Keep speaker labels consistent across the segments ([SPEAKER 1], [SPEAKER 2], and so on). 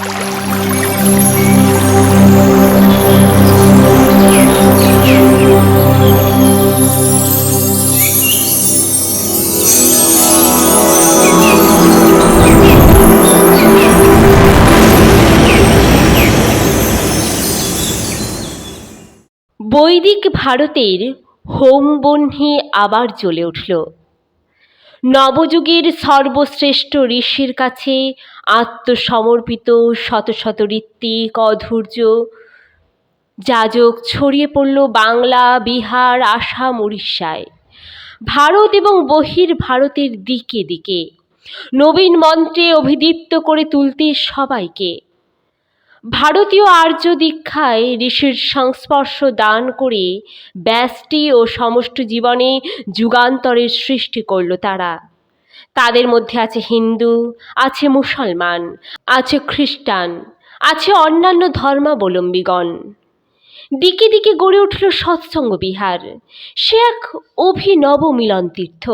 [SPEAKER 1] বৈদিক ভারতের হোম হোমবহ্নি আবার জ্বলে উঠল। নবযুগের সর্বশ্রেষ্ঠ ঋষির কাছে আত্মসমর্পিত, শত শত ঋত্বিক, অধৈর্য। যাজক, ছড়িয়ে পড়ল বাংলা, বিহার, আসাম, উড়িষ্যায়। ভারত এবং বহির ভারতের দিকে দিকে। নবীন মন্ত্রে অভিদীপ্ত করে তুলতে সবাইকে। ভারতীয় আর্য দীক্ষায় ঋষির সংস্পর্শ দান করে ব্যষ্টি ও সমষ্ট জীবনে যুগান্তরের সৃষ্টি করল তারা। তাদের মধ্যে আছে হিন্দু, আছে মুসলমান, আছে খ্রিস্টান, আছে অন্যান্য ধর্মাবলম্বীগণ। দিকে দিকে গড়ে উঠল সৎসঙ্গ বিহার। সে এক অভিনব মিলন তীর্থ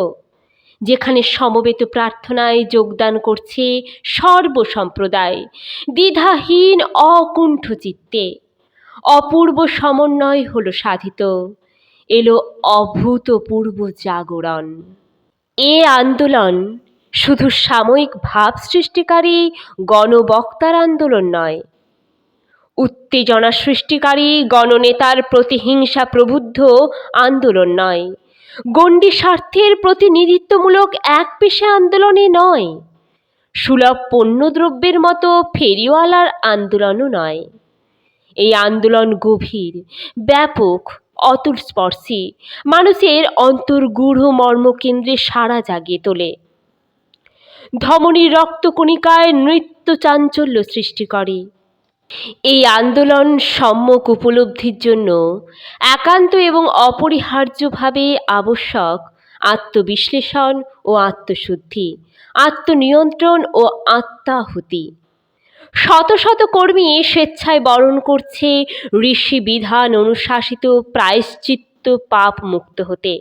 [SPEAKER 1] যেখানে সমবেত প্রার্থনায় যোগদান করছে সর্বসম্প্রদায়, দ্বিধাহীন অকুণ্ঠ চিত্তে। অপূর্ব সমন্বয় হলো সাধিত। এলো অভূতপূর্ব জাগরণ। এ আন্দোলন শুধু সাময়িক ভাব সৃষ্টিকারী গণবক্তার আন্দোলন নয়। উত্তেজনা সৃষ্টিকারী গণনেতার প্রতিহিংসা প্রবুদ্ধ আন্দোলন নয়। গণ্ডি স্বার্থের প্রতিনিধিত্বমূলক এক পেশা আন্দোলনে নয়। সুলভ পণ্যদ্রব্যের মতো ফেরিওয়ালার আন্দোলনও নয়। এই আন্দোলন গভীর, ব্যাপক অতুলস্পর্শী মানুষের অন্তর্গূঢ় মর্মকেন্দ্রে সাড়া জাগিয়ে তোলে। ধমনীর রক্তকণিকায় নৃত্য চাঞ্চল্য সৃষ্টি করে। এই আন্দোলন সম্যক উপলব্ধির জন্য একান্ত এবং অপরিহার্যভাবে আবশ্যক আত্মবিশ্লেষণ ও আত্মশুদ্ধি, আত্মনিয়ন্ত্রণ ও আত্মাহুতি। শত শত কর্মী স্বেচ্ছায় বরণ করছে ঋষি বিধান অনুশাসিত প্রায়শ্চিত্ত পাপ মুক্ত হতে।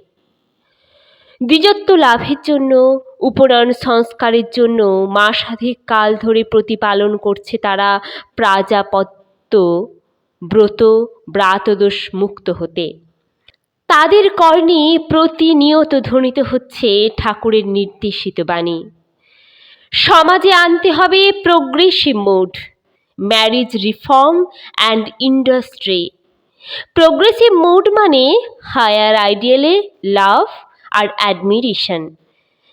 [SPEAKER 1] দ্বিজত্ব লাভের জন্য, উপনয়ন সংস্কারের জন্য মাসাধিক কাল ধরে প্রতিপালন করছে তারা প্রাজাপত্য ব্রত ব্রাতদোষ মুক্ত হতে। তাদের কর্ণে প্রতিনিয়ত ধ্বনিত হচ্ছে ঠাকুরের নির্দেশিত বাণী। সমাজে আনতে হবে progressive mood marriage reform and industry progressive mood মানে হায়ার আইডিয়ালে লাভ আর অ্যাডমিরেশন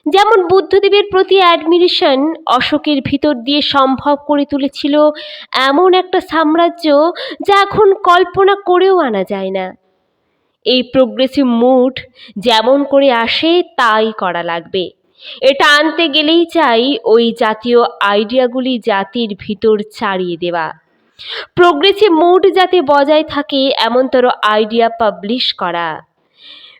[SPEAKER 1] যেমন বুদ্ধদেবের প্রতি অ্যাডমিরেশন অশোকের ভিতর দিয়ে সম্ভব করে তুলেছিল এমন একটা সাম্রাজ্য যা এখন কল্পনা করেও আনা যায় না। এই প্রোগ্রেসিভ মুড যেমন করে আসে, তাই করা লাগবে। এটা আনতে গেলেই চাই ওই জাতীয় আইডিয়াগুলি জাতির ভিতর ছাড়িয়ে দেওয়া। প্রোগ্রেসিভ মুড যাতে বজায় থাকে, এমনতর আইডিয়া পাবলিশ করা।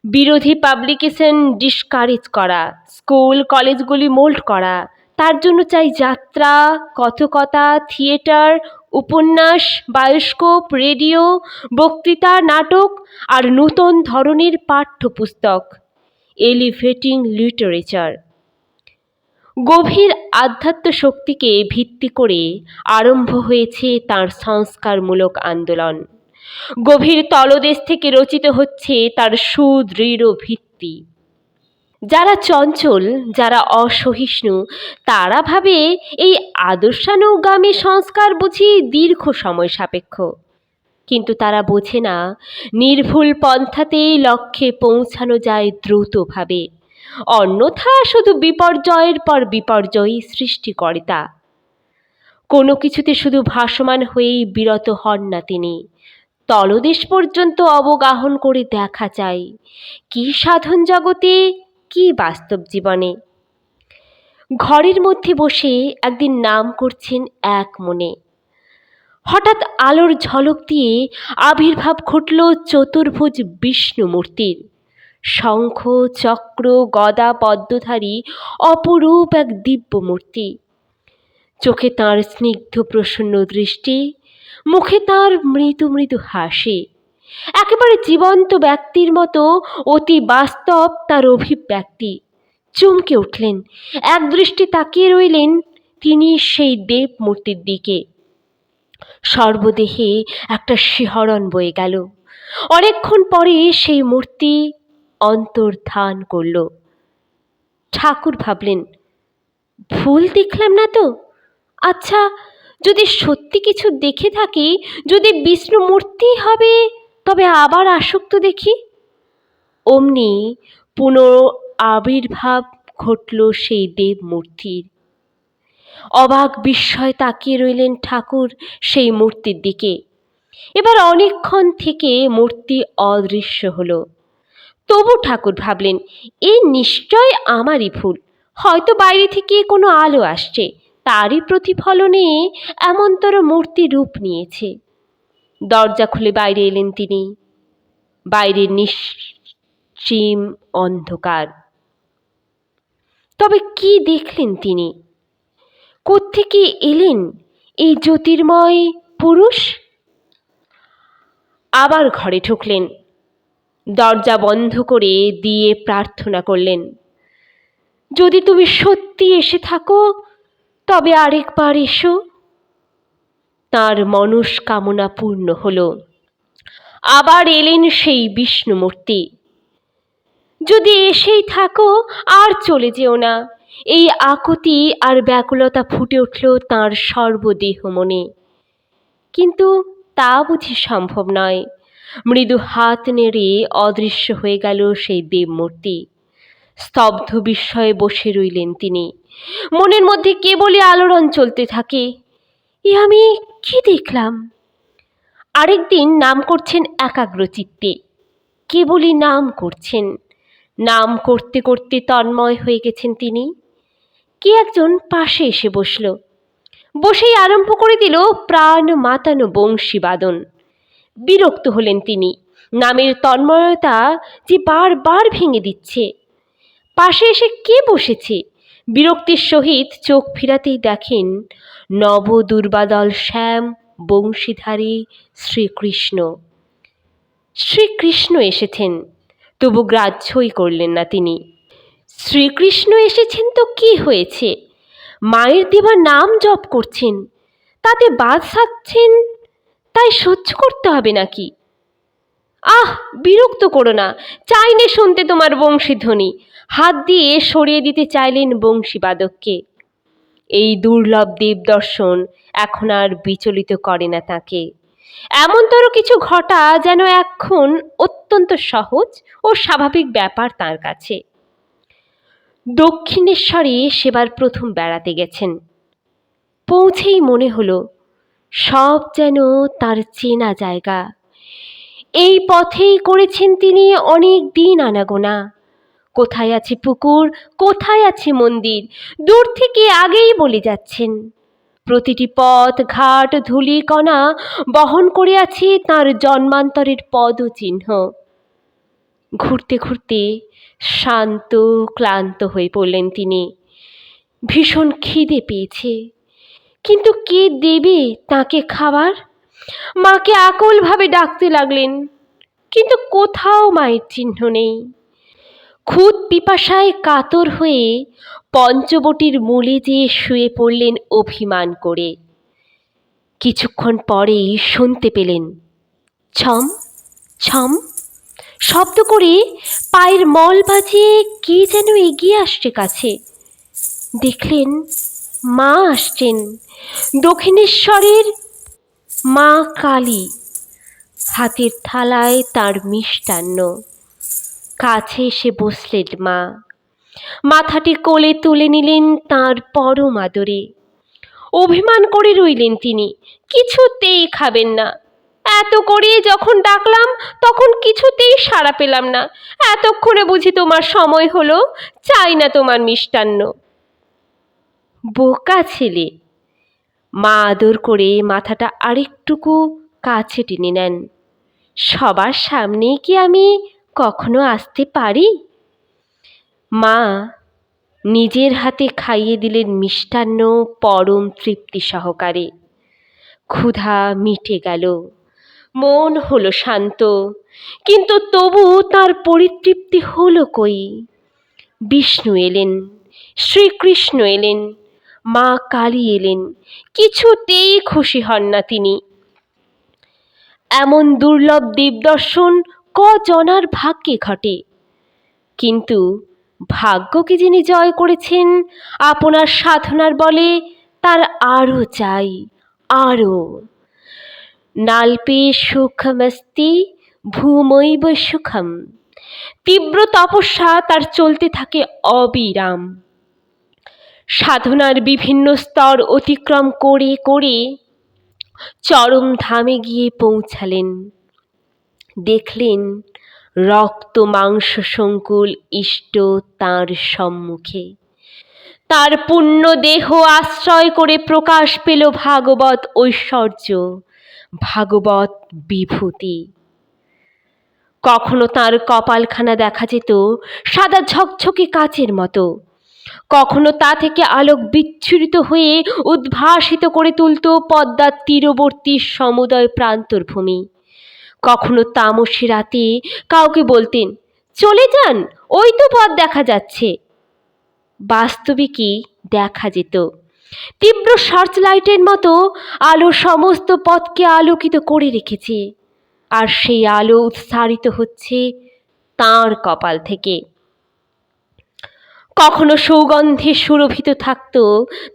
[SPEAKER 1] বিরোধী পাবলিকেশন ডিসকারেজ করা, স্কুল, কলেজগুলি মোল্ড করা। তার জন্য চাই যাত্রা, কথকতা, থিয়েটার, উপন্যাস, বায়োস্কোপ, রেডিও, বক্তৃতা, নাটক আর নূতন ধরনের পাঠ্যপুস্তক। Elevating literature. গভীর আধ্যাত্ম শক্তিকে ভিত্তি করে আরম্ভ হয়েছে তার সংস্কারমূলক আন্দোলন। গভীর তলদেশ থেকে রচিত হচ্ছে তার সুদৃঢ় ভিত্তি। যারা চঞ্চল, যারা অসহিষ্ণু, তারা ভাবে এই আদর্শানুগামী সংস্কার বুঝি দীর্ঘ সময় সাপেক্ষ। কিন্তু তারা বোঝে না, নির্ভুল পন্থাতেই লক্ষ্যে পৌঁছানো যায় দ্রুতভাবে। অন্যথা শুধু বিপর্যয়ের পর বিপর্যয়ই সৃষ্টি করে তা কোনো কিছুতে শুধু ভাসমান হয়েই বিরত হন না তিনি। তলদেশ পর্যন্ত অবগাহন করে দেখা চাই কি সাধন জগতে, কি বাস্তব জীবনে। ঘরের মধ্যে বসে একদিন নাম করছেন এক মনে। হঠাৎ আলোর ঝলক দিয়ে আবির্ভাব ঘটল চতুর্ভুজ বিষ্ণু মূর্তির। শঙ্খ, চক্র, গদা, পদ্মধারী, অপরূপ এক দিব্য মূর্তি চোখে তাঁর স্নিগ্ধ প্রসন্ন দৃষ্টি, মুখে তাঁর মৃদু মৃদু হাসি। একেবারে জীবন্ত ব্যক্তির মতো অতি বাস্তব তার অভিব্যক্তি। চমকে উঠলেন, এক দৃষ্টি তাকিয়ে রইলেন তিনি সেই দেব মূর্তির দিকে। সর্বদেহে একটা শিহরণ বয়ে গেল। অনেকক্ষণ পরে সেই মূর্তি অন্তর্ধান করল। ঠাকুর ভাবলেন, ভুল দেখলাম না তো? আচ্ছা যদি সত্যি কিছু দেখে থাকি, যদি বিষ্ণু মূর্তি হবে, তবে আবার আসক্ত দেখি? অমনি পুনঃ আবির্ভাব ঘটল সেই দেব মূর্তির। অবাক বিস্ময় তাকিয়ে রইলেন ঠাকুর সেই মূর্তির দিকে। এবার অনেকক্ষণ থেকে মূর্তি অদৃশ্য হলো। তবু ঠাকুর ভাবলেন এ নিশ্চয় আমারই ভুল হয়তো বাইরে থেকে কোনো আলো আসছে। তারই প্রতিফলনে এমনতর মূর্তি রূপ নিয়েছে। দরজা খুলে বাইরে এলেন তিনি। বাইরে নিশ্চিম অন্ধকার। তবে কি দেখলেন তিনি? কোত্থেকে এলেন এই জ্যোতির্ময় পুরুষ? আবার ঘরে ঢুকলেন। দরজা বন্ধ করে দিয়ে প্রার্থনা করলেন। যদি তুমি সত্যি এসে থাকো, তবে আরেকবার এসো। তার মনস্কামনা পূর্ণ হলো। আবার এলেন সেই বিষ্ণুমূর্তি। যদি এসেই থাকো, আর চলে যেও না। এই আকুতি আর ব্যাকুলতা ফুটে উঠল তাঁর সর্বদেহ মনে। কিন্তু তা বুঝি সম্ভব নয়। মৃদু হাত নেড়ে অদৃশ্য হয়ে গেল সেই দেবমূর্তি। স্তব্ধ বিস্ময়ে বসে রইলেন তিনি। মনের মধ্যে কেবলই আলোড়ন চলতে থাকে। এ আমি কি দেখলাম? আরেকদিন নাম করছেন একাগ্র চিত্তে কেবলই নাম করছেন। নাম করতে করতে তন্ময় হয়ে গেছেন তিনি। কে একজন পাশে এসে বসল। বসেই আরম্ভ করে দিল প্রাণ মাতানো বংশী বাদন বিরক্ত হলেন তিনি। নামের তন্ময়তা যে বারবার ভেঙে দিচ্ছে। পাশে এসে কে বসেছে? বিরক্তির সহিত চোখ ফিরাতেই দেখেন নব দুর্বাদল শ্যাম, বংশীধারী শ্রীকৃষ্ণ। শ্রীকৃষ্ণ এসেছেন। তবু গ্রাহ্যই করলেন না তিনি। শ্রীকৃষ্ণ এসেছেন তো কি হয়েছে? মায়ের দেবার নাম জপ করছেন। তাতে বাদ সাচ্ছেন তাই সহ্য করতে হবে নাকি? আহ, বিরক্ত করো না। চাইনে শুনতে তোমার বংশীধ্বনি। হাত দিয়ে সরিয়ে দিতে চাইলেন বংশীবাদককে। এই দুর্লভ দেব দর্শন এখন আর বিচলিত করে না তাকে। এমনতর কিছু ঘটা যেন এখন অত্যন্ত সহজ ও স্বাভাবিক ব্যাপার তার কাছে। দক্ষিণেশ্বরে সেবার প্রথম বেড়াতে গেছেন। পৌঁছেই মনে হলো সব যেন তার চেনা জায়গা। এই পথেই করেছেন তিনি অনেক দিন আনাগোনা। কোথায় আছে পুকুর, কোথায় আছে মন্দির, দূর থেকে আগেই বলে যাচ্ছেন। প্রতিটি পথ, ঘাট, ধুলি, কণা বহন করে আছে তার জন্মান্তরের পদচিহ্ন। ঘুরতে ঘুরতে শান্ত, ক্লান্ত হয়ে পড়লেন তিনি। ভীষণ খিদে পেয়েছে। কিন্তু কে দেবে তাকে খাবার? মাকে আকুলভাবে ডাকতে লাগলেন, কিন্তু কোথাও মায়ের চিহ্ন নেই। খুদ পিপাসায় কাতর হয়ে পঞ্চবটির মূলে যেয়ে শুয়ে পড়লেন অভিমান করে। কিছুক্ষণ পরেই শুনতে পেলেন, ছম ছম, শব্দ করে পায়ের মল বাজিয়ে কে যেন এগিয়ে আসছে কাছে। দেখলেন মা আসছেন। দক্ষিণেশ্বরের মা কালী। হাতের থালায় তার মিষ্টান্ন। কাছে এসে বসলেন মা। মাথাটি কোলে তুলে নিলেন তার পরম আদরে। অভিমান করে রইলেন তিনি। কিছুতেই খাবেন না। এত করে যখন ডাকলাম, তখন কিছুতেই সাড়া পেলাম না। এতক্ষণে বুঝি তোমার সময় হলো, চাই না তোমার মিষ্টান্ন। বোকা ছেলে মা আদর করে মাথাটা আরেকটুকু কাছে টেনে নেন। সবার সামনেই কি আমি কখনো আসতে পারি? মা নিজের হাতে খাইয়ে দিলেন মিষ্টান্ন পরম তৃপ্তি সহকারে। ক্ষুধা মিটে গেল। মন হলো শান্ত, কিন্তু তবু তার পরিতৃপ্তি হলো কই? বিষ্ণু এলেন, শ্রীকৃষ্ণ এলেন মা কালী এলেন। কিছুতেই খুশি হন না তিনি। এমন দুর্লভ দেবদর্শন কজনার ভাগ্যে ঘটে। কিন্তু ভাগ্যকে যিনি জয় করেছেন, আপনার সাধনার বলে তার আরও চাই, আরও। নাল্পে সুখমস্তি, ভূমৈব সুখম। তীব্র তপস্যা তার চলতে থাকে অবিরাম। সাধনার বিভিন্ন স্তর অতিক্রম করে করে চরম ধামে গিয়ে পৌঁছালেন। দেখলেন রক্ত মাংস সংকুল ইষ্ট তাঁর সম্মুখে। তার পুণ্য দেহ আশ্রয় করে প্রকাশ পেল ভাগবত ঐশ্বর্য, ভাগবত বিভূতি। কখনো তার কপালখানা দেখা যেত সাদা ঝকঝকে কাচের মতো। কখনো তা থেকে আলোক বিচ্ছুরিত হয়ে উদ্ভাসিত করে তুলত পদ্মার তীরবর্তী সমুদয় প্রান্তর ভূমি। কখনো তামসী রাতে কাউকে বলতেন, চলে যান, ওই তো পথ দেখা যাচ্ছে। বাস্তবিকই দেখা যেত? তীব্র সার্চ লাইটের মতো আলো সমস্ত পথকে আলোকিত করে রেখেছে। আর সেই আলো উৎসারিত হচ্ছে তাঁর কপাল থেকে। কখনো সৌগন্ধে সুরভিত থাকত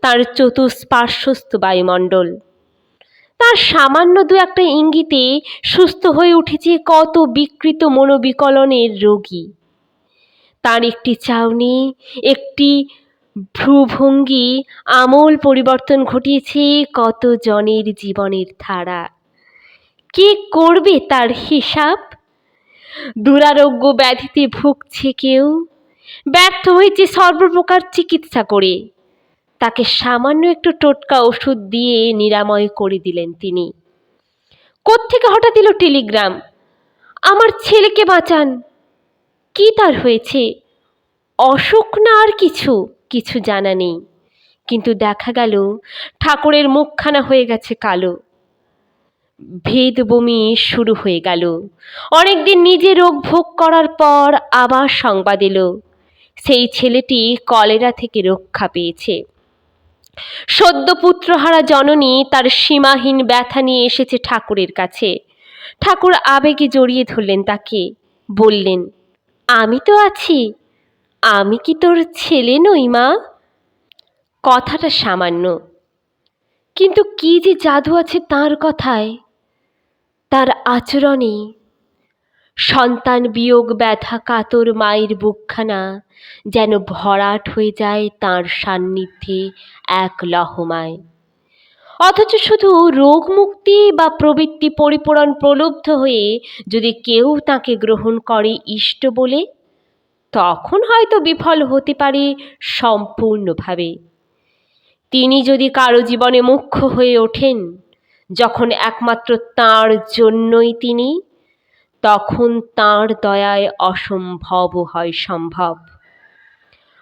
[SPEAKER 1] তার চতুষ্পার্শ্বস্থ বায়ুমণ্ডল। তার সামান্য দু একটা ইঙ্গিতে সুস্থ হয়ে উঠেছে কত বিকৃত মনোবিকলনের রোগী। তার একটি চাউনি, একটি ভ্রুভঙ্গি আমূল পরিবর্তন ঘটিয়েছে কত জনের জীবনের ধারা। কে করবে তার হিসাব? দুরারোগ্য ব্যাধিতে ভুগছে কেউ? ব্যর্থ হয়েছে সর্বপ্রকার চিকিৎসা করে। তাকে সামান্য একটু টোটকা ওষুধ দিয়ে নিরাময় করে দিলেন তিনি। কোত্থেকে হঠাৎ এলো টেলিগ্রাম? আমার ছেলেকে বাঁচান। কি তার হয়েছে? অসুখ না আর কিছু? কিছু জানা নেই। কিন্তু দেখা গেল, ঠাকুরের মুখখানা হয়ে গেছে কালো। ভেদ বমি শুরু হয়ে গেল। অনেকদিন নিজে রোগ ভোগ করার পর আবার সংবাদ এলো। সেই ছেলেটি কলেরা থেকে রক্ষা পেয়েছে। সদ্য পুত্রহারা জননী তার সীমাহীন ব্যথা নিয়ে এসেছে ঠাকুরের কাছে। ঠাকুর আবেগে জড়িয়ে ধরলেন তাকে, বললেন, আমি তো আছি, আমি কি তোর ছেলে নই মা? কথাটা সামান্য। কিন্তু কি যে জাদু আছে তার কথায়, তার আচরণে সন্তান বিয়োগ ব্যথা কাতর মায়ের বুকখানা, যেন ভরাট হয়ে যায় তার সান্নিধ্যে এক লহমায়। অথচ শুধু রোগ মুক্তি বা প্রবৃত্তি পরিপূরণ প্রলুব্ধ হয়ে যদি কেউ তাকে গ্রহণ করে ইষ্ট বলে, তখন হয়তো বিফল হতে পারে সম্পূর্ণভাবে। তিনি যদি কারও জীবনে মুখ্য হয়ে ওঠেন, যখন একমাত্র তাঁর জন্যই তিনি তখন তাঁর দয়ায় অসম্ভব হয় সম্ভব।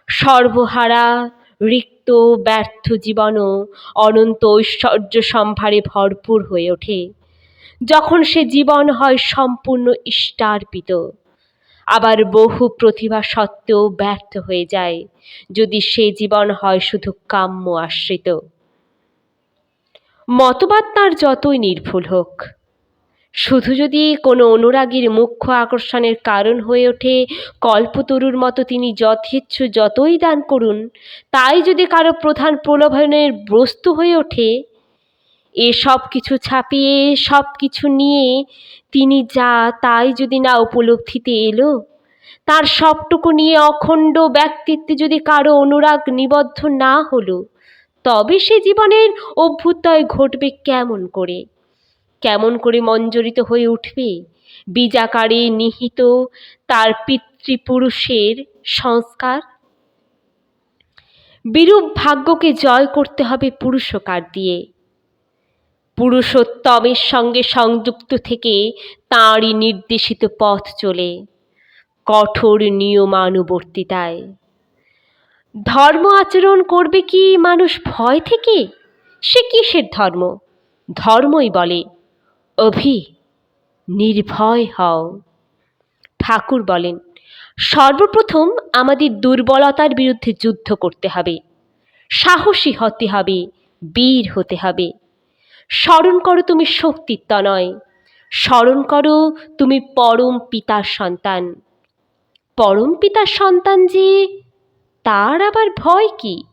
[SPEAKER 1] সর্বহারা, রিক্ত, ব্যর্থ জীবনও অনন্ত ঐশ্বর্য সম্ভারে ভরপুর হয়ে ওঠে। যখন সে জীবন হয় সম্পূর্ণ ইষ্টার্পিত, আবার বহু প্রতিভা সত্ত্বেও ব্যর্থ হয়ে যায়, যদি সে জীবন হয় শুধু কাম্য আশ্রিত। মতবাদ তার যতই নির্ভুল হোক শুধু যদি কোনো অনুরাগীর মুখ্য আকর্ষণের কারণ হয়ে ওঠে, কল্পতরুর মতো তিনি যথেচ্ছ যতই দান করুন, তাই যদি কারও প্রধান প্রলোভনের বস্তু হয়ে ওঠে, এ সব কিছু ছাপিয়ে, সব কিছু নিয়ে তিনি যা তাই যদি না উপলব্ধিতে এলো, তার সবটুকু নিয়ে অখণ্ড ব্যক্তিত্বে যদি কারও অনুরাগ নিবদ্ধ না হলো, তবে সে জীবনের অভ্যুদয় ঘটবে কেমন করে? কেমন করে মঞ্জরিত হয়ে উঠবে? বীজাকারে নিহিত তার পিতৃপুরুষের সংস্কার? বিরূপ ভাগ্যকে জয় করতে হবে পুরুষকার দিয়ে। পুরুষোত্তমের সঙ্গে সংযুক্ত থেকে তাঁরই নির্দেশিত পথ চলে, কঠোর নিয়মানুবর্তিতায়। ধর্ম আচরণ করবে কি মানুষ ভয় থেকে? সে কিসের ধর্ম? ধর্মই বলে অভি, নির্ভয় হও। ঠাকুর বলেন, সর্বপ্রথম আমাদের দুর্বলতার বিরুদ্ধে যুদ্ধ করতে হবে। সাহসী হতে হবে, বীর হতে হবে। স্মরণ করো তুমি শক্তির তনয় স্মরণ করো তুমি পরম পিতার সন্তান। পরম পিতার সন্তান যে, তার আবার ভয় কি?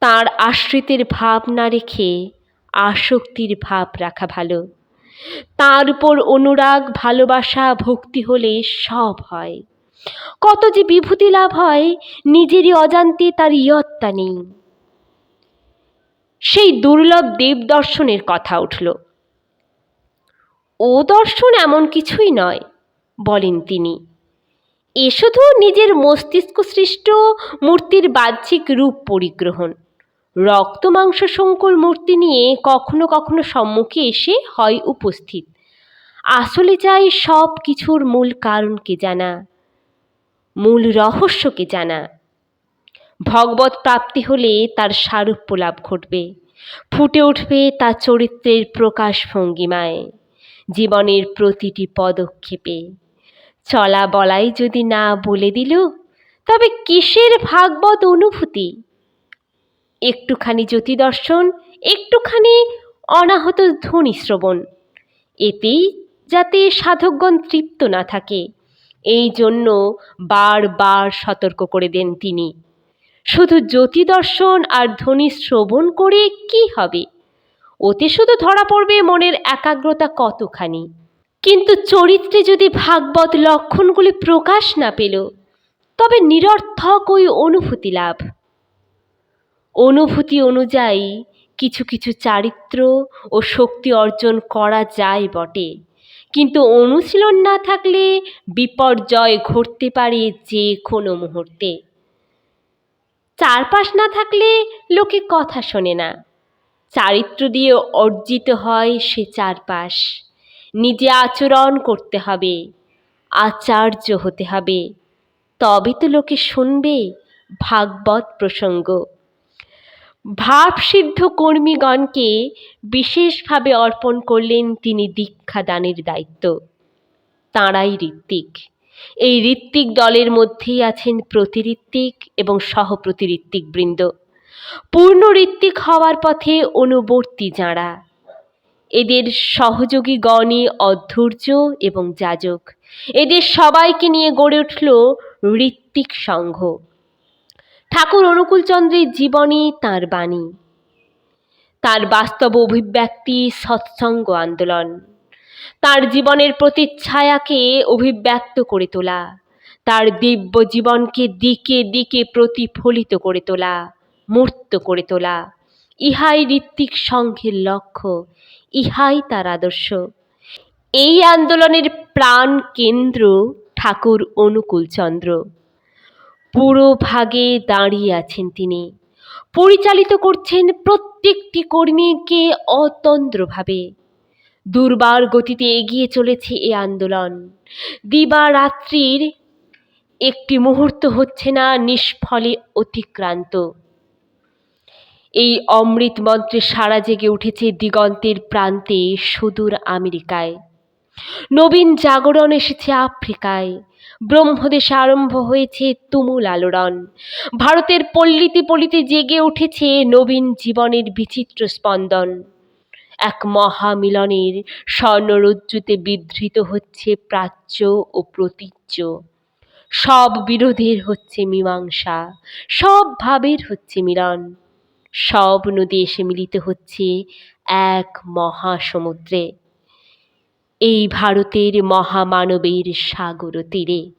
[SPEAKER 1] তার আশ্রিতের ভাব না রেখে আসক্তির ভাব রাখা ভালো। তার উপর অনুরাগ, ভালোবাসা, ভক্তি হলে সব হয়। কত যে বিভূতি লাভ হয়, নিজেরই অজান্তে তার ইয়ত্তা নেই। সেই দুর্লভ দেব দর্শনের কথা উঠল। ও দর্শন এমন কিছুই নয়, বলেন তিনি। এ শুধু নিজের মস্তিষ্ক সৃষ্ট মূর্তির বাহ্যিক রূপ পরিগ্রহণ। রক্ত মাংস সংকুল মূর্তি নিয়ে কখনো কখনো সম্মুখে এসে হয় উপস্থিত। আসলে চাই সব কিছুর মূল কারণকে জানা, মূল রহস্যকে জানা। ভগবত প্রাপ্তি হলে তার সারূপ্য লাভ ঘটবে, ফুটে উঠবে তার চরিত্রের প্রকাশ ভঙ্গিমায়, জীবনের প্রতিটি পদক্ষেপে। চলা বলাই যদি না বলে দিল, তবে কিসের ভাগবত অনুভূতি? একটুখানি জ্যোতি দর্শন একটুখানি অনাহত ধ্বনি শ্রবণ। এতেই যাতে সাধকগণ তৃপ্ত না থাকে। এই জন্য বারবার সতর্ক করে দেন তিনি। শুধু জ্যোতি দর্শন আর ধ্বনি শ্রবণ করে কি হবে? ওতে শুধু ধরা পড়বে মনের একাগ্রতা কতখানি। কিন্তু চরিত্রে যদি ভাগবত লক্ষণগুলি প্রকাশ না পেল, তবে নিরর্থক ওই অনুভূতি লাভ। অনুভূতি অনুযায়ী কিছু কিছু চারিত্র ও শক্তি অর্জন করা যায় বটে। কিন্তু অনুশীলন না থাকলে বিপর্যয় ঘটতে পারে যে কোনো মুহূর্তে। চারপাশ না থাকলে লোকে কথা শোনে না। চারিত্র দিয়ে অর্জিত হয় সে চারপাশ। নিজে আচরণ করতে হবে, আচার্য হতে হবে। তবে তো লোকে শুনবে, ভাগবত প্রসঙ্গ। ভাবসিদ্ধ কর্মীগণকে বিশেষভাবে অর্পণ করলেন তিনি দীক্ষাদানের দায়িত্ব। তাঁরাই ঋত্বিক। এই ঋত্বিক দলের মধ্যেই আছেন প্রতিঋত্বিক এবং সহপ্রতিঋত্বিক বৃন্দ। পূর্ণ ঋত্বিক হওয়ার পথে অনুবর্তী যাঁরা। এদের সহযোগী গণই অধৈর্য এবং যাজক। এদের সবাইকে নিয়ে গড়ে উঠল ঋত্বিক সংঘ। ঠাকুর অনুকূলচন্দ্রের জীবনী তাঁর বাণী। তার বাস্তব অভিব্যক্তি সৎসঙ্গ আন্দোলন। তার জীবনের প্রতিচ্ছায়াকে অভিব্যক্ত করে তোলা। তার দিব্য জীবনকে দিকে দিকে প্রতিফলিত করে তোলা, মূর্ত করে তোলা। ইহাই ঋত্বিক সংঘের লক্ষ্য, ইহাই তার আদর্শ। এই আন্দোলনের প্রাণ কেন্দ্র ঠাকুর অনুকূলচন্দ্র। পুরো ভাগে দাঁড়িয়ে আছেন তিনি। পরিচালিত করছেন প্রত্যেকটি কর্মীকে অতন্দ্রভাবে। দুর্বার গতিতে এগিয়ে চলেছে এ আন্দোলন। দিবা রাত্রির একটি মুহূর্ত হচ্ছে না নিষ্ফলে অতিক্রান্ত। এই অমৃত মন্ত্রে সারা জেগে উঠেছে দিগন্তের প্রান্তে সুদূর আমেরিকায়। নবীন জাগরণ এসেছে আফ্রিকায়। ব্রহ্মদেশে আরম্ভ হয়েছে তুমুল আলোড়ন। ভারতের পল্লীতে পল্লীতে জেগে উঠেছে নবীন জীবনের বিচিত্র স্পন্দন। এক মহামিলনের স্বর্ণরজ্জুতে বিধৃত হচ্ছে প্রাচ্য ও প্রতীচ্য। সব বিরোধের হচ্ছে মীমাংসা, সব ভাবের হচ্ছে মিলন। সব নদী এসে মিলিত হচ্ছে এক মহাসমুদ্রে। এই ভারতের মহামানবের সাগর তীরে।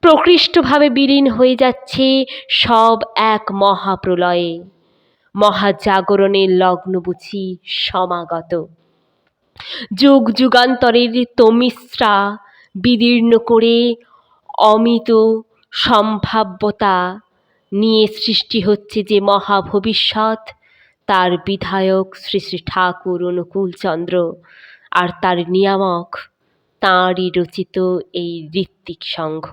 [SPEAKER 1] প্রকৃষ্টভাবে বিলীন হয়ে যাচ্ছে সব এক মহাপ্রলয়ে। মহাজাগরণের লগ্ন বুঝি সমাগত। যুগ যুগান্তরের তমিশ্রা বিদীর্ণ করে অমিত সম্ভাব্যতা নিয়ে সৃষ্টি হচ্ছে যে মহাভবিষ্যৎ, তার বিধায়ক শ্রী শ্রী ঠাকুর অনুকূলচন্দ্র। আর তার নিয়ামক তাঁরই রচিত এই ঋত্বিক সংঘ।